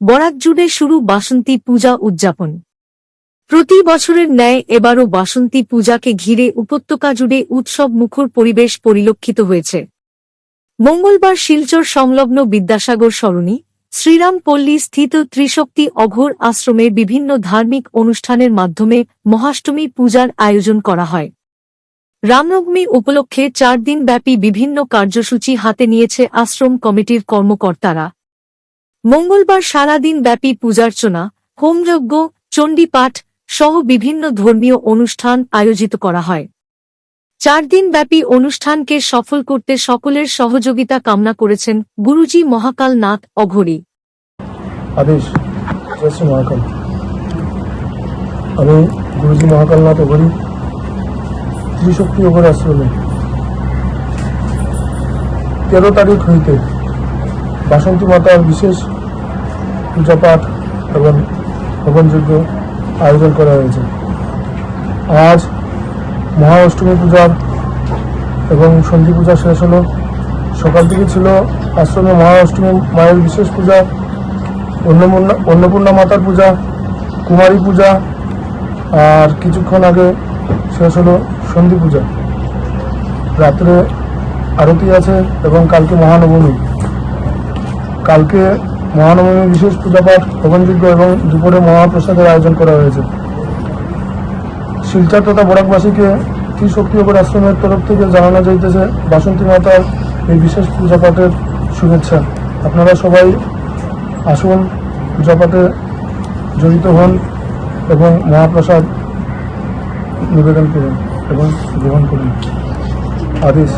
বরাক জুড়ে শুরু বাসন্তী পূজা উদযাপন। প্রতি বছরের ন্যায় এবারও বাসন্তী পূজাকে ঘিরে উপত্যকা জুড়ে উৎসব মুখর পরিবেশ পরিলক্ষিত হয়েছে। মঙ্গলবার শিলচর সংলগ্ন বিদ্যাসাগর সরণি, শ্রীরামপল্লী স্থিত ত্রিশক্তি অঘোর আশ্রমে বিভিন্ন ধার্মিক অনুষ্ঠানের মাধ্যমে মহাষ্টমী পূজার আয়োজন করা হয়। রামনবমী উপলক্ষে চার দিন ব্যাপী বিভিন্ন কার্যসূচি হাতে নিয়েছে আশ্রম কমিটির কর্মকর্তারা। মঙ্গলবার সারাদিন ব্যাপী পূজার্চনা, হোমযজ্ঞ, চণ্ডীপাঠ সহ বিভিন্ন ধর্মীয় অনুষ্ঠান আয়োজিত করা হয়। চার দিন ব্যাপী অনুষ্ঠানকে সফল করতে সকলের সহযোগিতা কামনা করেছেন গুরুজি মহাকাল নাথ অঘরী। জয় শ্রী মহাকাল। আমি গুরুজি অঘরি, ত্রিশক্তি অঘর আশ্রমে। তেরো তারিখ হইতে বাসন্তী মাতার বিশেষ পূজাপাঠ এবং হবনযজ্ঞ আয়োজন করা হয়েছে। আজ মহা অষ্টমী পূজার এবং সন্ধি পূজা শেষ হলো। সকাল থেকে ছিল আশ্রমে মহা অষ্টমী, মায়ের বিশেষ পূজা, অন্নপূর্ণা অন্নপূর্ণা মাতার পূজা, কুমারী পূজা, আর কিছুক্ষণ আগে শেষ হলো সন্ধি পূজা। রাত্রে আরতি আছে এবং কালকে মহানবমী। কালকে মহানবমী বিশেষ পূজাপাঠ হবনযোগ্য এবং দুপুরে মহাপ্রসাদের আয়োজন করা হয়েছে। শিলচর তথা বরাকবাসীকে ত্রিশক্তি অপর আশ্রমের তরফ থেকে জানানো যাইতেছে, বাসন্তী মাতার এই বিশেষ পূজাপাঠের শুভেচ্ছা। আপনারা সবাই আসুন পূজাপাঠে জড়িত হন এবং মহাপ্রসাদ নিবেদন করুন এবং গ্রহণ করুন। আদেশ